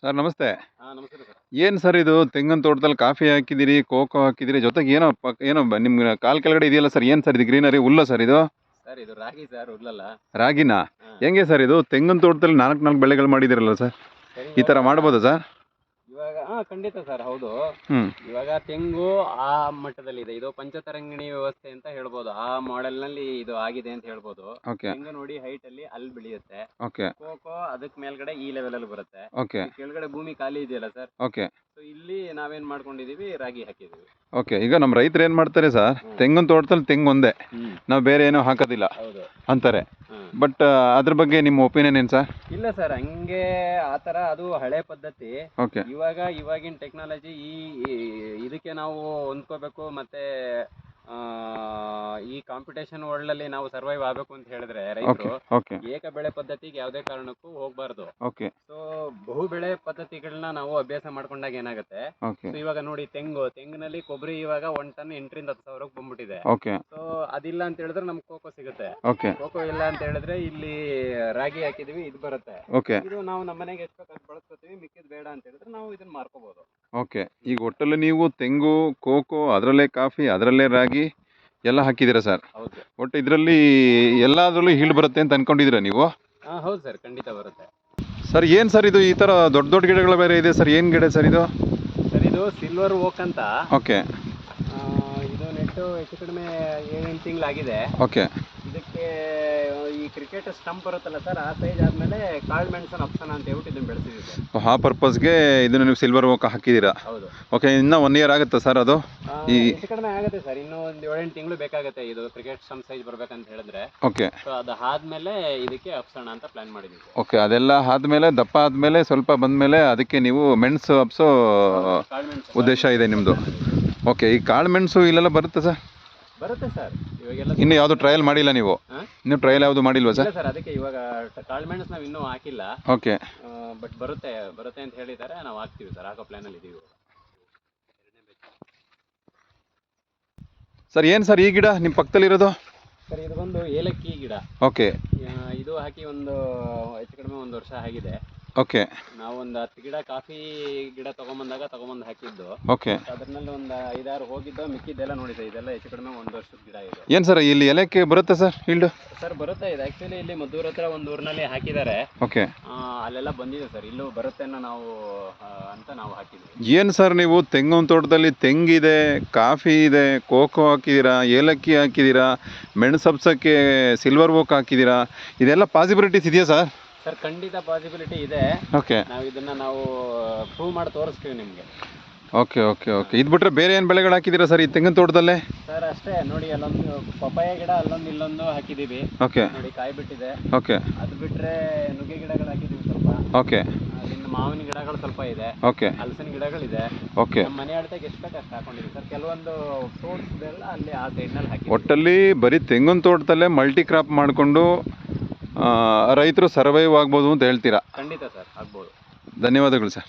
Sir ನಮಸ್ತೆ. ಏನು sir ಇದು? ತೆಂಗಿನ ತೋಟದಲ್ಲಿ ಕಾಫಿ ಹಾಕಿದಿರಿ ಕೋಕೋ ಹಾಕಿದಿರಿ ಜೊತೆಗೆ ಏನೋ ಪಕ್ ಏನೋ ನಿಮ್ಮ ಕಾಲ್ ಕೆಳಗಡೆ ಇದೆಯಲ್ಲ ಸರ್ ಏನು ಸರ್ ಇದು? ಗ್ರೀನರಿ ಹುಲ್ಲ ಸರ್ ಇದು? ಸರ್ ಇದು ರಾಗಿ ಸರ್ ಹುಲ್ಲಲ್ಲ. ರಾಗಿನಾ? ಹೆಂಗೆ ಸರ್ ಇದು? ತೆಂಗಿನ ತೋಟದಲ್ಲಿ ನಾಲ್ಕು ನಾಲ್ಕು ಬೆಳೆಗಳು ಮಾಡಿದಿರಲ್ಲ ಸರ್? ಈ ಥರ ಮಾಡ್ಬೋದಾ ಸರ್? ಹಾಂ ಖಂಡಿತ ಸರ್ ಹೌದು. ಇವಾಗ ತೆಂಗು ಆ ಮಟ್ಟದಲ್ಲಿ ಇದೆ ಇದು ಪಂಚತರಂಗಿಣಿ ವ್ಯವಸ್ಥೆ ಅಂತ ಹೇಳ್ಬೋದು. ಆ ಮಾಡೆಲ್ನಲ್ಲಿ ಇದು ಆಗಿದೆ ಅಂತ ಹೇಳ್ಬೋದು. ಓಕೆ. ತೆಂಗು ನೋಡಿ ಹೈಟ್ ಅಲ್ಲಿ ಅಲ್ಲಿ ಬೆಳೆಯುತ್ತೆ. ಓಕೆ. ಕೋಕೋ ಅದಕ್ ಮೇಲ್ಗಡೆ ಈ ಲೆವೆಲ್ ಅಲ್ಲಿ ಬರುತ್ತೆ. ಓಕೆ. ಈ ಕೆಳಗಡೆ ಭೂಮಿ ಖಾಲಿ ಇದೆಯಲ್ಲ ಸರ್? ಓಕೆ. ಸೊ ಇಲ್ಲಿ ನಾವೇನ್ ಮಾಡ್ಕೊಂಡಿದೀವಿ? ರಾಗಿ ಹಾಕಿದೀವಿ. ಓಕೆ. ಈಗ ನಮ್ಮ ರೈತರು ಏನು ಮಾಡ್ತಾರೆ ಸರ್? ತೆಂಗಿನ ತೋಟದಲ್ಲಿ ತೆಂಗು ಒಂದೇ. ನಾವು ಬೇರೆ ಏನೂ ಹಾಕೋದಿಲ್ಲ ಹೌದು. ಅಂತಾರೆ. ಬಟ್ ಅದ್ರ ಬಗ್ಗೆ ನಿಮ್ಮ ಒಪಿನಿಯನ್ ಏನು ಸರ್ ಇಲ್ಲ ಸರ್ ಹಂಗೆ ಆ ತರ ಅದು ಹಳೆ ಪದ್ಧತಿ. ಓಕೆ ಇವಾಗ ಇವಾಗಿನ ಟೆಕ್ನಾಲಜಿ ಈ ಈ- ಇದಕ್ಕೆ ನಾವು ಹೊಂದ್ಕೋಬೇಕು ಮತ್ತೆ ಈ ಕಾಂಪಿಟೇಷನ್ ವರ್ಲ್ಡ್ ಅಲ್ಲಿ ನಾವು ಸರ್ವೈವ್ ಆಗಬೇಕು ಅಂತ ಹೇಳಿದ್ರೆ ರೈತರು ಓಕೆ ಏಕ ಬೆಳೆ ಪದ್ಧತಿಗೆ ಯಾವುದೇ ಕಾರಣಕ್ಕೂ ಹೋಗ್ಬಾರ್ದು. ಓಕೆ ಸೊ ಬಹು ಬೆಳೆ ಪದ್ಧತಿಗಳನ್ನ ನಾವು ಅಭ್ಯಾಸ ಮಾಡ್ಕೊಂಡಾಗ ಏನಾಗುತ್ತೆ? ಓಕೆ ಸೊ ಇವಾಗ ನೋಡಿ ತೆಂಗು ತೆಂಗಿನಲ್ಲಿ ಕೊಬ್ಬರಿ ಇವಾಗ ಒನ್ ಟನ್ ಎಂಟರಿಂದ ಹತ್ತು ಸಾವಿರಕ್ಕೆ ಬಂದ್ಬಿಟ್ಟಿದೆ. ಓಕೆ ಸೊ ಅದಿಲ್ಲ ಅಂತ ಹೇಳಿದ್ರೆ ನಮ್ಗೆ ಕೋಕೋ ಸಿಗುತ್ತೆ. ಓಕೆ ಕೋಕೋ ಇಲ್ಲ ಅಂತ ಹೇಳಿದ್ರೆ ಇಲ್ಲಿ ರಾಗಿ ಹಾಕಿದೀವಿ ಇದು ಬರುತ್ತೆ. ಓಕೆ ಇದು ನಾವು ನಮ್ಮ ಮನೆಗೆ ಎಷ್ಟು ಬೇಕು ಬಳಸ್ಕೊತೀವಿ ಮಿಕ್ಕಿದ್ ಬೇಡ ಅಂತ ಹೇಳಿದ್ರೆ ನಾವು ಇದನ್ನ ಮಾರ್ಕೋಬಹುದು ಓಕೆ ಈಗ ಒಟ್ಟಲ್ಲಿ ನೀವು ತೆಂಗು ಕೋಕೋ ಅದರಲ್ಲೇ ಕಾಫಿ ಅದರಲ್ಲೇ ರಾಗಿ ಎಲ್ಲ ಹಾಕಿದ್ದೀರಾ ಸರ್? ಹೌದು. ಒಟ್ಟು ಇದರಲ್ಲಿ ಎಲ್ಲದರಲ್ಲೂ ಹೀಳ್ ಬರುತ್ತೆ ಅಂತ ಅನ್ಕೊಂಡಿದ್ದೀರಾ ನೀವು? ಹಾ ಹೌದು ಸರ್ ಖಂಡಿತ ಬರುತ್ತೆ. ಸರ್ ಏನು ಸರ್ ಇದು ಈ ಥರ ದೊಡ್ಡ ದೊಡ್ಡ ಗಿಡಗಳು ಬೇರೆ ಇದೆ ಸರ್? ಏನು ಗಿಡ ಸರ್ ಇದು? ಸರ್ ಇದು ಸಿಲ್ವರ್ ಓಕ್ ಅಂತ. ಓಕೆ. ಆ, ಇದು ನೆಟ್ಟು ಹೆಚ್ಚು ಕಡಿಮೆ ಏಳೆಂಟು ತಿಂಗಳಾಗಿದೆ. ಓಕೆ. ಇದಕ್ಕೆ ಈ ಕ್ರಿಕೆಟ್ ಸ್ಟಂಪ್ ಬರುತ್ತಲ್ಲ ಸರ್ ಆ ಸೈಜ್ ಆದ್ಮೇಲೆ ಕಾಳು ಮೆಣಸನ್ ಅಪ್ಸನ ಅಂತ ಹೇಳ್ಬಿಟ್ಟು ಇದನ್ನ ಬೆಳೆಸಿದ್ವಿ ಸರ್ ಆ ಪರ್ಪಸ್ಗೆ ಇದನ್ನ ನೀವು ಸಿಲ್ವರ್ ಓಕ ಹಾಕಿದ್ದೀರಾ? ಹೌದು. ಓಕೆ ಇನ್ನೂ ಒನ್ ಇಯರ್ ಆಗುತ್ತಾ ಸರ್ ಅದು. ಆ, ಈ- ಹೆಚ್ಚು ಕಡಿಮೆ ಆಗುತ್ತೆ ಸರ್ ಇನ್ನೂ ಒಂದು ಏಳೆಂಟು ತಿಂಗಳು ಬೇಕಾಗುತ್ತೆ ಇದು ಕ್ರಿಕೆಟ್ ಸ್ಟಂಪ್ ಸೈಜ್ ಬರ್ಬೇಕಂತ ಹೇಳಿದ್ರೆ. ಓಕೆ ಸೊ ಅದು ಆದ್ಮೇಲೆ ಇದಕ್ಕೆ ಅಪ್ಸೋಣ ಅಂತ ಪ್ಲಾನ್ ಮಾಡಿದ್ವಿ ಸರ್ ಓಕೆ ಅದೆಲ್ಲ ಆದಮೇಲೆ ದಪ್ಪ ಆದಮೇಲೆ ಸ್ವಲ್ಪ ಬಂದ್ಮೇಲೆ ಅದಕ್ಕೆ ನೀವು ಮೆಣಸು ಹಬ್ಸೋ ಕಾಳು ಮೆಣಸು ಉದ್ದೇಶ ಇದೆ ನಿಮ್ಮದು ಓಕೆ ಈ ಕಾಳು ಮೆಣಸು ಇಲ್ಲೆಲ್ಲ ಬರುತ್ತೆ ಸರ್ ಬರುತ್ತೆ ಸರ್ ಇವಾಗೆಲ್ಲ ಇನ್ನೂ ಯಾವುದು ಟ್ರಯಲ್ ಮಾಡಿಲ್ಲ ನೀವು? ನೀವು ಟ್ರಯಲ್ ಯಾವುದು ಮಾಡಿಲ್ವಾ ಸರ್? ಇಲ್ಲ ಸರ್ ಅದಕ್ಕೆ ಇವಾಗ ಕಾಳು ನಾವ್ ನಾವು ಇನ್ನೂ ಹಾಕಿಲ್ಲ. ಓಕೆ. ಬಟ್ ಬರುತ್ತೆ ಬರುತ್ತೆ ಅಂತ ಹೇಳಿದ್ದಾರೆ ನಾವು ಹಾಕ್ತೀವಿ ಸರ್ ಹಾಕೋ ಪ್ಲಾನಲ್ಲಿ ಇದೀವಿ. ಸರ್ ಏನು ಸರ್ ಈ ಗಿಡ ನಿಮ್ಮ ಪಕ್ಕದಲ್ಲಿರೋದು? ಸರ್ ಇದು ಬಂದು ಏಲಕ್ಕಿ ಗಿಡ. ಓಕೆ. ಆ, ಇದು ಹಾಕಿ ಒಂದು ಹೆಚ್ಚು ಕಡಿಮೆ ಒಂದು ವರ್ಷ ಆಗಿದೆ. ಓಕೆ ನಾವು ಒಂದು ಹತ್ತು ಗಿಡ ಕಾಫಿ ಗಿಡ ತಗೊಂಬಂದಾಗ ತಗೊಂಬಂದು ಹಾಕಿದ್ದು. ಓಕೆ ಅದ್ರಲ್ಲಿ ಒಂದು ಐದಾರು ಹೋಗಿದ್ದು ಮಿಕ್ಕಿದ್ದೆಲ್ಲ ನೋಡಿ ಸರ್ ಇದೆಲ್ಲ ಹೆಚ್ಚು ಕಡಿಮೆ ಒಂದು ವರ್ಷದ ಗಿಡ ಇದೆ. ಏನು ಸರ್ ಇಲ್ಲಿ ಎಲೆಕ್ಕೆ ಬರುತ್ತೆ ಸರ್ ಹೀಲ್ಡು ಸರ್ ಬರುತ್ತೆ ಇದು. ಆ್ಯಕ್ಚುಲಿ ಇಲ್ಲಿ ಮದ್ದೂರ್ ಹತ್ರ ಒಂದು ಊರಿನಲ್ಲಿ ಹಾಕಿದ್ದಾರೆ. ಓಕೆ ಅಲ್ಲೆಲ್ಲ ಬಂದಿದೆ ಸರ್ ಇಲ್ಲೂ ಬರುತ್ತೆ ಅನ್ನೋ ನಾವು ಆ, ಅಂತ ನಾವು ಹಾಕಿದ್ವಿ. ಏನು ಸರ್ ನೀವು ತೆಂಗಿನ ತೋಟದಲ್ಲಿ ತೆಂಗಿದೆ ಕಾಫಿ ಇದೆ ಕೋಕೋ ಹಾಕಿದ್ದೀರಾ ಏಲಕ್ಕಿ ಹಾಕಿದ್ದೀರಾ ಮೆಣಸು ಹಬ್ಸಕ್ಕೆ ಸಿಲ್ವರ್ ಓಕ್ ಹಾಕಿದ್ದೀರಾ ಇದೆಲ್ಲ ಪಾಸಿಬಿಲಿಟೀಸ್ ಇದೆಯಾ ಸರ್ ಸರ್ ಖಂಡಿತ ಪಾಸಿಬಿಲಿಟಿ ಇದೆ. ಓಕೆ ನಾವು ಇದನ್ನ ನಾವು ಪ್ರೂವ್ ಮಾಡಿ ತೋರಿಸ್ತೀವಿ ನಿಮಗೆ. ಓಕೆ ಓಕೆ ಓಕೆ ಇದು ಬಿಟ್ಟರೆ ಬೇರೆ ಏನು ಬೆಳೆಗಳು ಹಾಕಿದ್ದೀರಾ ಸರ್ ಈ ತೆಂಗಿನ ತೋಟದಲ್ಲೇ? ಸರ್ ಅಷ್ಟೇ. ನೋಡಿ ಅಲ್ಲೊಂದು ಪಪ್ಪಾಯ ಗಿಡ ಅಲ್ಲೊಂದು ಇಲ್ಲೊಂದು ಹಾಕಿದ್ದೀವಿ ಓಕೆ ನೋಡಿ ಕಾಯಿ ಬಿಟ್ಟಿದೆ. ಓಕೆ ಅದು ಬಿಟ್ರೆ ನುಗ್ಗೆ ಗಿಡಗಳು ಹಾಕಿದ್ದೀವಿ ಸ್ವಲ್ಪ. ಓಕೆ ಅಲ್ಲಿಂದ ಮಾವಿನ ಗಿಡಗಳು ಸ್ವಲ್ಪ ಇದೆ. ಓಕೆ ಹಲಸಿನ ಗಿಡಗಳಿದೆ. ಓಕೆ ನಮ್ಮ ಮನೆ ಅಳತೆಗೆ ಎಷ್ಟು ಬೇಕು ಅಷ್ಟು ಹಾಕೊಂಡಿದ್ದೀವಿ ಸರ್ ಕೆಲವೊಂದು ಫ್ರೂಟ್ಸ್ ಅಲ್ಲಿ ಆ ಸೈಡ್ನಲ್ಲಿ ಹಾಕಿ ಒಟ್ಟಲ್ಲಿ ಬರೀ ತೆಂಗಿನ ತೋಟದಲ್ಲೇ ಮಲ್ಟಿ ಕ್ರಾಪ್ ಮಾಡಿಕೊಂಡು ರೈತರು ಸರ್ವೈವ್ ಆಗ್ಬೋದು ಅಂತ ಹೇಳ್ತೀರಾ? ಖಂಡಿತ ಸರ್ ಆಗ್ಬೋದು. ಧನ್ಯವಾದಗಳು ಸರ್.